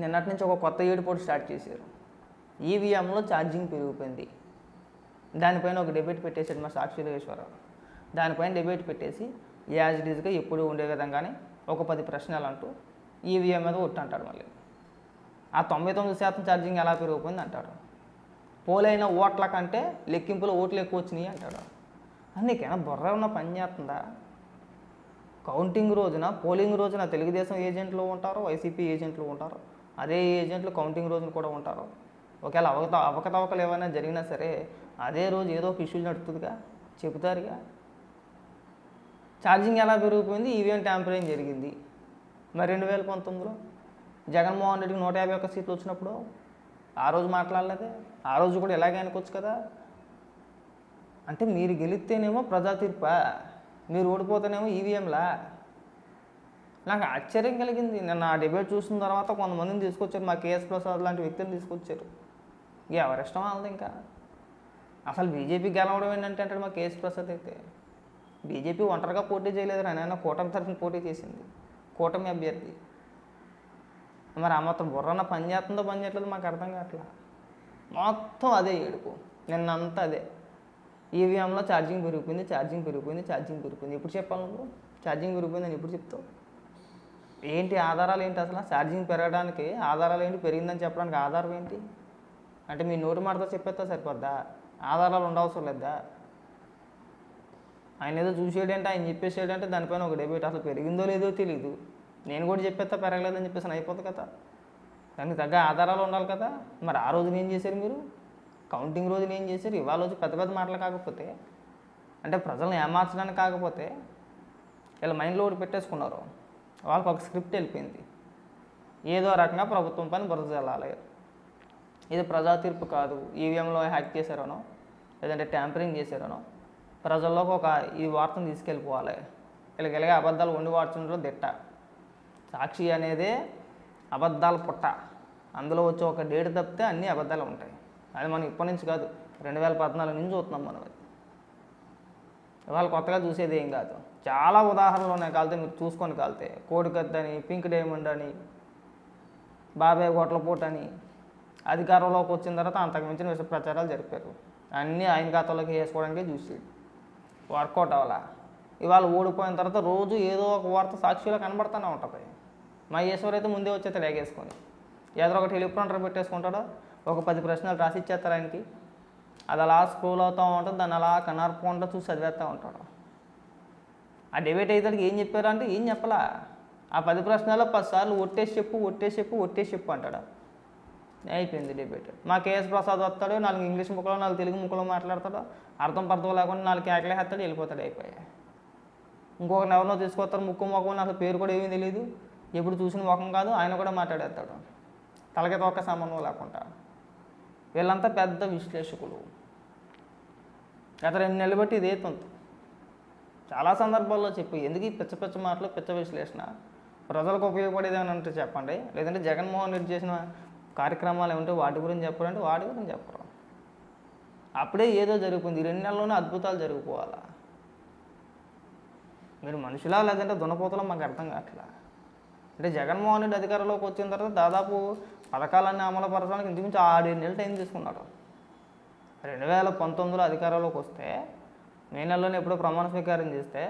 నిన్నటి నుంచి ఒక కొత్త ఏడుపోటు స్టార్ట్ చేశారు. ఈవీఎంలో ఛార్జింగ్ పెరిగిపోయింది. దానిపైన ఒక డిబేట్ పెట్టేశాడు మా సాక్షి యోగేశ్వరరావు దానిపైన డిబేట్ పెట్టేసి యాజ్ ఇట్ ఈజ్గా ఎప్పుడు ఉండే విధంగానే ఒక పది ప్రశ్నలు అంటూ ఈవీఎం మీద ఒట్టు అంటాడు మళ్ళీ. ఆ తొంభై తొమ్మిది శాతం ఛార్జింగ్ ఎలా పెరిగిపోయింది అంటాడు. పోలైన ఓట్ల కంటే లెక్కింపులో ఓట్లు ఎక్కువ వచ్చినాయి అంటాడు. అందుకేనా బుర్ర ఉన్న పని చేస్తుందా? కౌంటింగ్ రోజున పోలింగ్ రోజున తెలుగుదేశం ఏజెంట్లు ఉంటారు వైసీపీ ఏజెంట్లు ఉంటారు అదే ఏజెంట్లు కౌంటింగ్ రోజులు కూడా ఉంటారు. ఒకవేళ అవకత అవకతవకలు ఏమైనా జరిగినా సరే అదే రోజు ఏదో ఒక ఇష్యూ నడుతుందిగా చెబుతారుగా. ఛార్జింగ్ ఎలా పెరిగిపోయింది? ఈవీఎం ట్యాంపరింగ్ జరిగింది. మరి రెండు వేల పంతొమ్మిదిలో జగన్మోహన్ రెడ్డికి నూట యాభై ఒక్క సీట్లు వచ్చినప్పుడు ఆ రోజు మాట్లాడలేదే? ఆ రోజు కూడా ఇలాగే అనుకోవచ్చు కదా? అంటే మీరు గెలిస్తేనేమో ప్రజా తీర్పా మీరు ఓడిపోతేనేమో ఈవీఎంలా? నాకు ఆశ్చర్యం కలిగింది. నేను ఆ డిబేట్ చూసిన తర్వాత కొంతమందిని తీసుకొచ్చారు. మా కేఎస్ ప్రసాద్ లాంటి వ్యక్తిని తీసుకొచ్చారు. ఇక ఎవరిష్టం వాళ్ళది ఇంకా? అసలు బీజేపీ గెలవడం ఏంటంటే అంటే మా కేఎస్ ప్రసాద్ అయితే. బీజేపీ ఒంటరిగా పోటీ చేయలేదు ఆయన కూటమి తరఫున పోటీ చేసింది? కూటమి అభ్యర్థి. మరి ఆ మొత్తం బుర్రన్న పని చేస్తుందో పని మాకు అర్థం కావట్లా? మొత్తం అదే ఏడుపు. నిన్నంతా అదే. ఈవీఎంలో ఛార్జింగ్ పెరిగిపోయింది ఛార్జింగ్ పెరిగిపోయింది ఛార్జింగ్ పెరిగిపోయింది. ఎప్పుడు చెప్పాలి నువ్వు? ఛార్జింగ్ పెరిగిపోయింది అని ఎప్పుడు చెప్తావు? ఏంటి ఆధారాలు ఏంటి అసలు? ఛార్జింగ్ పెరగడానికి ఆధారాలు ఏంటి? పెరిగిందని చెప్పడానికి ఆధారం ఏంటి? అంటే మీ నోటి మాటతో చెప్పేస్తా సరిపోద్దా? ఆధారాలు ఉండవసరం లేదా? ఆయన ఏదో చూసేటంటే ఆయన చెప్పేసేటంటే దానిపైన ఒక డెబేట్ అసలు పెరిగిందో లేదో తెలియదు నేను కూడా చెప్పేస్తా పెరగలేదని చెప్పేసి అయిపోతుంది కదా. దానికి తగ్గ ఆధారాలు ఉండాలి కదా. మరి ఆ రోజున ఏం చేశారు మీరు? కౌంటింగ్ రోజున ఏం చేశారు? ఇవాళ రోజు పెద్ద పెద్ద మాటలు కాకపోతే అంటే ప్రజలను ఏమార్చడానికి కాకపోతే వీళ్ళ మైండ్లో ఒకటి పెట్టేసుకున్నారు. వాళ్ళకి ఒక స్క్రిప్ట్ వెళ్ళిపోయింది. ఏదో రకంగా ప్రభుత్వం పని బురద చల్లాలి ఇది ప్రజా తీర్పు కాదు. ఈవీఎంలో హ్యాక్ చేశారనో లేదంటే ట్యాంపరింగ్ చేశారనో ప్రజల్లోకి ఒక ఈ వార్తను తీసుకెళ్ళిపోవాలి. వీళ్ళకి ఇలాగే అబద్ధాలు వండి వాడుతుండ్రో దిట్ట. సాక్షి అనేదే అబద్ధాల పుట్ట. అందులో వచ్చే ఒక డేట్ తప్పితే అన్ని అబద్ధాలు ఉంటాయి. అది మనం ఇప్పటి నుంచి కాదు. రెండు వేల పద్నాలుగు నుంచి చూస్తున్నాం మనం అది. ఇవాళ కొత్తగా చూసేది ఏం కాదు. చాలా ఉదాహరణలు ఉన్నాయి కాలితే మీరు చూసుకొని కాలితే. కోడికత్తి అని పింక్ డైమండ్ అని బాబాయ్ గొట్లపూట అని. అధికారంలోకి వచ్చిన తర్వాత అంతకు మించిన విష ప్రచారాలు జరిపారు. అన్నీ ఆయన ఖాతాలోకి వేసుకోవడానికి చూసి వర్కౌట్ అవ్వాలా? ఇవాళ ఓడిపోయిన తర్వాత రోజు ఏదో ఒక వార్త సాక్షిలో కనబడుతూనే ఉంటుంది. మా ఈశ్వర్ అయితే ముందే వచ్చేస్తే లేగేసుకొని ఏదో ఒక టెలిప్రాంటర్ పెట్టేసుకుంటాడో ఒక పది ప్రశ్నలు రాసి ఇచ్చేస్తారు ఆయనకి. అది అలా స్క్రోల్ అవుతూ ఉంటుంది దాన్ని అలా కనర్పకుండా చూసి చదివేస్తూ ఉంటాడు. ఆ డిబేట్ అయితే ఏం చెప్పారు అంటే ఏం చెప్పలా? ఆ పది ప్రశ్నలో పది సార్లు ఒట్టేసి చెప్పు ఒట్టేసి చెప్పు ఒట్టేసి చెప్పు అంటాడు. అయిపోయింది డిబేట్ మా కేఎస్ ప్రసాద్ వస్తాడు నాలుగు ఇంగ్లీష్ ముక్కలో నాలుగు తెలుగు ముక్కలో మాట్లాడతాడు. అర్థం పర్థం లేకుండా నాలుగు కేకలేస్తాడు వెళ్ళిపోతాడు అయిపోయాయి ఇంకొక ఎవరినో తీసుకొస్తారు ముక్కు ముఖం అసలు పేరు కూడా ఏమీ తెలియదు ఎప్పుడు చూసిన ముఖం కాదు ఆయన కూడా మాట్లాడేస్తాడు. తలకి తొక్క సంబంధం లేకుండా. వీళ్ళంతా పెద్ద విశ్లేషకులు. గత రెండు నెలలు బట్టి ఇదే తంతు. చాలా సందర్భాల్లో చెప్పి ఎందుకు ఈ పిచ్చ పిచ్చ మాటలు పిచ్చ విశ్లేషణ? ప్రజలకు ఉపయోగపడేది అంటే చెప్పండి. లేదంటే జగన్మోహన్ రెడ్డి చేసిన కార్యక్రమాలు ఏమంటే వాటి గురించి చెప్పారంటే వాటి గురించి చెప్పరు? అప్పుడే ఏదో జరుగుతుంది. రెండు నెలల్లోనే అద్భుతాలు జరిగిపోవాలా మీరు మనుషులా లేదంటే దునపోతలో మాకు అర్థం కావట్లా? అంటే జగన్మోహన్ రెడ్డి అధికారంలోకి వచ్చిన తర్వాత దాదాపు పథకాలన్నీ అమలు పరచడానికి ఇంచుమించు ఆరేడు నెలలు టైం తీసుకున్నాడు. రెండు వేల పంతొమ్మిదిలో అధికారంలోకి వస్తే మే నెలలోనే ఎప్పుడో ప్రమాణ స్వీకారం చేస్తే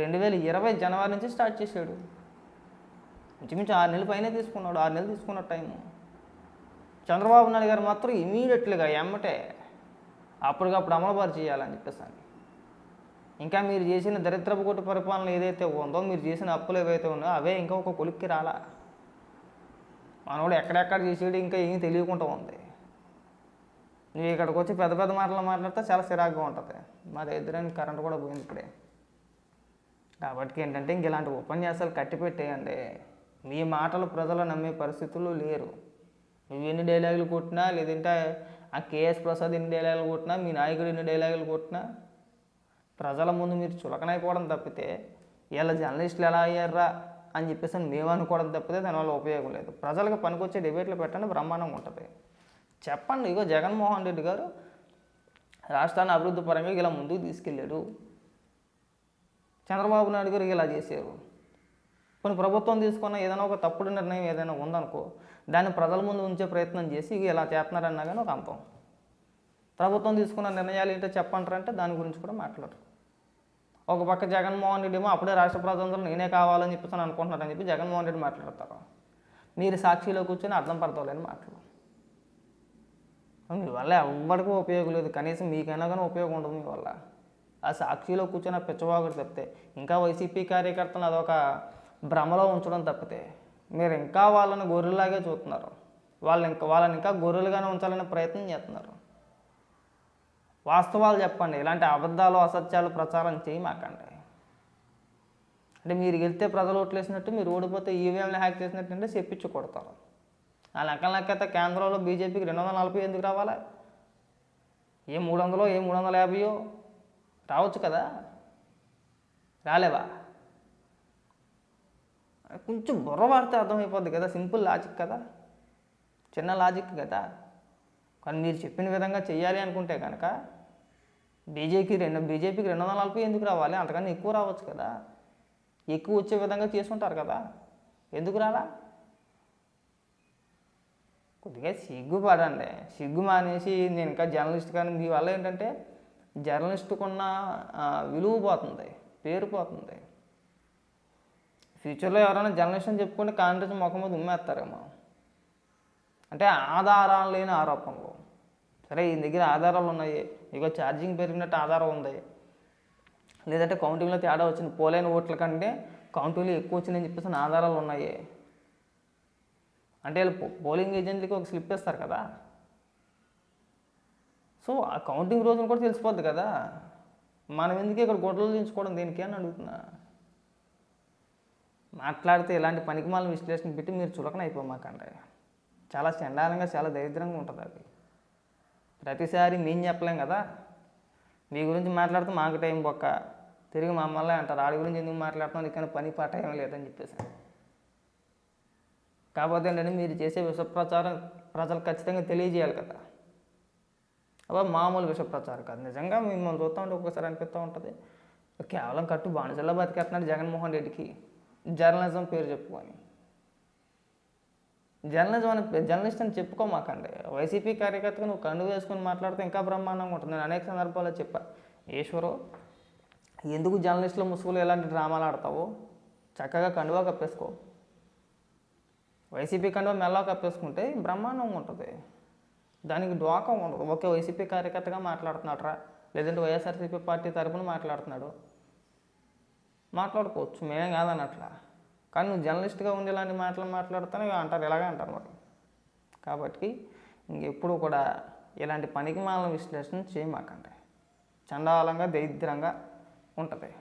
రెండు వేల ఇరవై జనవరి నుంచి స్టార్ట్ చేశాడు. ఇంచుమించు ఆరు నెలల పైనే తీసుకున్నాడు ఆరు నెలలు తీసుకున్న టైము. చంద్రబాబు నాయుడు గారు మాత్రం ఇమీడియట్లీగా ఎమ్మటే అప్పటికప్పుడు అమలుపరి చేయాలని చెప్పేసి ఇంకా మీరు చేసిన దరిద్రపు కొట్టు పరిపాలన ఏదైతే ఉందో మీరు చేసిన అప్పులు ఏవైతే ఉన్నాయో అవే ఇంకా ఒక కొలిక్కి రాలా. మనోడు ఎక్కడెక్కడ చేసేది ఇంకా ఏం తెలియకుండా ఉంది. నువ్వు ఇక్కడికి వచ్చి పెద్ద పెద్ద మాటలు మాట్లాడితే చాలా చిరాకుగా ఉంటుంది. మా దగ్గర కరెంట్ కూడా పోయింది ఇప్పుడే. కాబట్టి ఏంటంటే ఇంక ఇలాంటి ఉపన్యాసాలు కట్టిపెట్టేయండి. మీ మాటలు ప్రజలు నమ్మే పరిస్థితులు లేరు. నువ్వు ఎన్ని డైలాగులు కొట్టినా లేదంటే ఆ కేఎస్ ప్రసాద్ ఎన్ని డైలాగులు కొట్టినా మీ నాయకుడు ఎన్ని డైలాగులు కొట్టినా ప్రజల ముందు మీరు చులకనైపోవడం తప్పితే వీళ్ళ జర్నలిస్టులు ఎలా అయ్యారా? అని చెప్పేసి అని మేము అనుకోవడం తప్పితే దానివల్ల ఉపయోగం లేదు. ప్రజలకు పనికొచ్చే డిబేట్లు పెట్టండి బ్రహ్మాండంగా ఉంటుంది. చెప్పండి ఇగో జగన్మోహన్ రెడ్డి గారు రాష్ట్రాన్ని అభివృద్ధి పరంగా ఇలా ముందుకు తీసుకెళ్ళాడు. చంద్రబాబు నాయుడు గారు ఇలా చేశారు. కొన్ని ప్రభుత్వం తీసుకున్న ఏదైనా ఒక తప్పుడు నిర్ణయం ఏదైనా ఉందనుకో దాన్ని ప్రజల ముందు ఉంచే ప్రయత్నం చేసి ఇక ఇలా చేస్తున్నారన్నా కానీ ఒక అంతం ప్రభుత్వం తీసుకున్న నిర్ణయాలు ఏంటో చెప్పంటారంటే దాని గురించి కూడా మాట్లాడరు. ఒక పక్క జగన్మోహన్ రెడ్డి ఏమో అప్పుడే రాష్ట్ర ప్రజలందరూ నేనే కావాలని చెప్పేసి అని అనుకుంటున్నారని చెప్పి జగన్మోహన్ రెడ్డి మాట్లాడతారు మీరు సాక్షిలో కూర్చొని అర్థం పడతావులేని మాటలు. మీ వల్ల ఎవ్వడికి ఉపయోగం లేదు. కనీసం మీకైనా కానీ ఉపయోగం ఉండదు మీ వల్ల. ఆ సాక్షిలో కూర్చొని ఆ పిచ్చవాగుడు తప్పితే ఇంకా వైసీపీ కార్యకర్తలు అదొక భ్రమలో ఉంచడం తప్పితే మీరు ఇంకా వాళ్ళని గొర్రెలాగే చూస్తున్నారు. వాళ్ళు ఇంకా వాళ్ళని ఇంకా గొర్రెలుగానే ఉంచాలనే ప్రయత్నం చేస్తున్నారు. వాస్తవాలు చెప్పండి. ఇలాంటి అబద్ధాలు అసత్యాలు ప్రచారం చేయమాకండి. అంటే మీరు వెళ్తే ప్రజలు ఓట్లేసినట్టు మీరు ఓడిపోతే ఈవీఎంలు హ్యాక్ చేసినట్టు అంటే చెప్పించి కొడతారు. ఆ లెక్కల లెక్కైతే కేంద్రంలో బీజేపీకి రెండు వందల నలభై ఎందుకు రావాలి? ఏ మూడు వందలో ఏ మూడు వందల యాభైయో? రావచ్చు కదా? రాలేవా? కొంచెం బుర్ర వాడితే అర్థమైపోద్ది కదా? సింపుల్ లాజిక్ కదా? చిన్న లాజిక్ కదా? కానీ మీరు చెప్పిన విధంగా చేయాలి అనుకుంటే కనుక బీజేపీకి రెండు బీజేపీకి రెండు వందల నలభై ఎందుకు రావాలి? అంతకన్నా ఎక్కువ రావచ్చు కదా. ఎక్కువ వచ్చే విధంగా చేసుకుంటారు కదా. ఎందుకు రాలా? కొద్దిగా సిగ్గుపడండి. సిగ్గు మానేసి నేను ఇంకా జర్నలిస్ట్ కానీ మీ వల్ల ఏంటంటే జర్నలిస్టుకున్న విలువ పోతుంది పేరు పోతుంది. ఫ్యూచర్లో ఎవరైనా జర్నలిస్ట్ అని చెప్పుకుంటే కాంగ్రెస్ ముఖం మీద ఉమ్మేస్తారేమో. అంటే ఆధారాలు లేని ఆరోపణలు. సరే ఈయన దగ్గర ఆధారాలు ఉన్నాయి. ఇక ఛార్జింగ్ పెరిగినట్టు ఆధారం ఉంది. లేదంటే కౌంటింగ్లో తేడా వచ్చింది. పోలేని ఓట్ల కంటే కౌంటింగ్లో ఎక్కువ వచ్చిందని చెప్పేసి ఆధారాలు ఉన్నాయి. అంటే వీళ్ళు పోలింగ్ ఏజెంట్లకి ఒక స్లిప్ ఇస్తారు కదా. సో ఆ కౌంటింగ్ రోజున కూడా తెలిసిపోద్ది కదా. మనం ఎందుకు ఇక్కడ గొడవలు దించుకోవడం దేనికి అని అడుగుతున్నా. మాట్లాడితే ఇలాంటి పనికిమాల విశ్లేషణ పెట్టి మీరు చులకన అయిపోమాకండి. చాలా చండాలంగా చాలా దరిద్రంగా ఉంటుంది అది. ప్రతిసారి మేము చెప్పలేం కదా. మీ గురించి మాట్లాడితే మాకు టైం బొక్క. తిరిగి మమ్మల్ని అంటారు. ఆడి గురించి ఎందుకు మాట్లాడుతున్నాం ఇక్కడ పని పాట ఏం లేదని చెప్పేసి. కాకపోతే ఏంటంటే మీరు చేసే విషప్రచారం ప్రజలు ఖచ్చితంగా తెలియజేయాలి కదా. అబ్బా మామూలు విషప్రచారం కాదు. నిజంగా మిమ్మల్ని చూస్తూ ఉంటే ఒక్కొక్కసారి అనిపిస్తూ ఉంటుంది. కేవలం కట్టు బానిసల్లో బతికేస్తున్నాడు జగన్మోహన్ రెడ్డికి. జర్నలిజం పేరు చెప్పుకొని. జర్నలిజం అని జర్నలిస్ట్ అని చెప్పుకోమాకండి. వైసీపీ కార్యకర్తగా నువ్వు కండు వేసుకొని మాట్లాడితే ఇంకా బ్రహ్మాండంగా ఉంటుంది. నేను అనేక సందర్భాల్లో చెప్పా. ఈశ్వరు ఎందుకు జర్నలిస్టుల ముసుగులు ఎలాంటి డ్రామాలు ఆడతావు? చక్కగా కండువా కప్పేసుకో. వైసీపీ కండువా మెల్లగా కప్పేసుకుంటే బ్రహ్మాండంగా ఉంటుంది. దానికి డోకం ఉండదు. ఒకే వైసీపీ కార్యకర్తగా మాట్లాడుతున్నాడరా. లేదంటే వైఎస్ఆర్సీపీ పార్టీ తరపున మాట్లాడుతున్నాడు. మాట్లాడుకోవచ్చు. మేమేం కాదన్నట్లా. కానీ నువ్వు జర్నలిస్ట్గా ఉండి ఇలాంటి మాటలు మాట్లాడుతానే అంటారు ఇలాగే అంటారు మరి. కాబట్టి ఇంకెప్పుడు కూడా ఇలాంటి పనికి మాలిన విశ్లేషణ చేయమాకండి. చండాలంగా దరిద్రంగా ఉంటుంది.